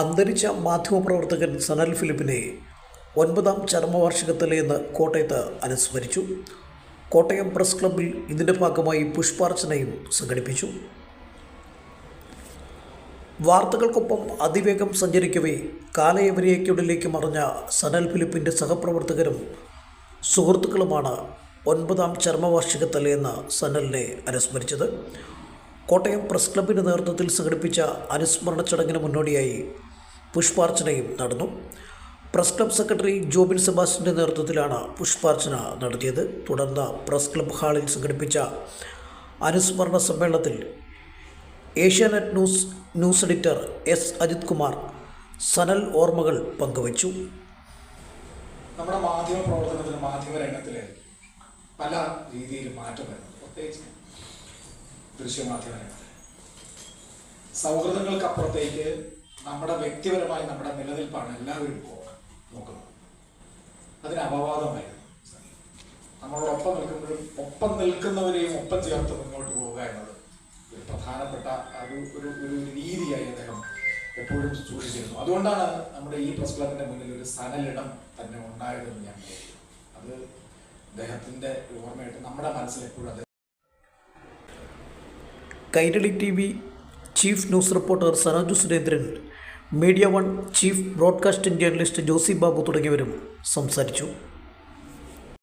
അന്തരിച്ച മാധ്യമപ്രവർത്തകൻ സനൽ ഫിലിപ്പിനെ ഒൻപതാം ചരമവാർഷികത്തിലേന്ന് കോട്ടയത്ത് അനുസ്മരിച്ചു. കോട്ടയം പ്രസ് ക്ലബ്ബിൽ ഇതിന്റെ ഭാഗമായി പുഷ്പാർച്ചനയും സംഘടിപ്പിച്ചു. വാർത്തകൾക്കൊപ്പം അതിവേഗം സഞ്ചരിക്കവേ കാലയവരേക്കുള്ളിലേക്ക് മറിഞ്ഞ സനൽ ഫിലിപ്പിന്റെ സഹപ്രവർത്തകരും സുഹൃത്തുക്കളുമാണ് ഒൻപതാം ചരമവാർഷികത്തലേന്ന് സനലിനെ അനുസ്മരിച്ചത്. കോട്ടയം പ്രസ് ക്ലബിന്റെ നേതൃത്വത്തിൽ സംഘടിപ്പിച്ച അനുസ്മരണ ചടങ്ങിന് മുന്നോടിയായി പുഷ്പാർച്ചനയും നടന്നു. പ്രസ് ക്ലബ് സെക്രട്ടറി ജോബിൻ സെബാസ്റ്റിന്റെ നേതൃത്വത്തിലാണ് പുഷ്പാർച്ചന നടത്തിയത്. തുടർന്ന് പ്രസ് ക്ലബ് ഹാളിൽ സംഘടിപ്പിച്ച അനുസ്മരണ സമ്മേളനത്തിൽ Asianet news news editor S Ajith Kumar Sanal ഓർമ്മകൾ പങ്കുവച്ചു. നമ്മുടെ മാധ്യമ പ്രവർത്തനത്തിൽ മാധ്യമ രംഗത്തിൽ പല രീതിയിൽ മാറ്റം വരുന്നു പ്രത്യേകിച്ച് ദൃശ്യമാധ്യമ രംഗത്തിൽ സൗഹൃദങ്ങൾക്കപ്പുറത്തേക്ക് നമ്മുടെ വ്യക്തിപരമായി നമ്മുടെ നിലനിൽപ്പാണ് എല്ലാവരും നോക്കുന്നത്. അതിന് അപവാദമായിരുന്നു നമ്മളോടൊപ്പം നിൽക്കുമ്പോഴും ഒപ്പം നിൽക്കുന്നവരെയും ഒപ്പം ചേർത്ത് മുന്നോട്ട് പോവുക എന്നത് ഒരു പ്രധാനപ്പെട്ട ഒരു ഒരു ഒരു രീതിയായി അദ്ദേഹം എപ്പോഴും സൂക്ഷിച്ചിരുന്നു. അതുകൊണ്ടാണ് നമ്മുടെ ഈ പ്രസ് ക്ലബിന്റെ മുന്നിൽ ഒരു സനലിടം തന്നെ ഉണ്ടായതെന്ന് ഞാൻ അത് അദ്ദേഹത്തിന്റെ ഓർമ്മയായിട്ട് നമ്മുടെ മനസ്സിൽ എപ്പോഴും അദ്ദേഹം Kairali T V chief news reporter Sanaju Surendran Media One chief broadcasting journalist Josy Babu തുടങ്ങിയവരും സംസാരിച്ചു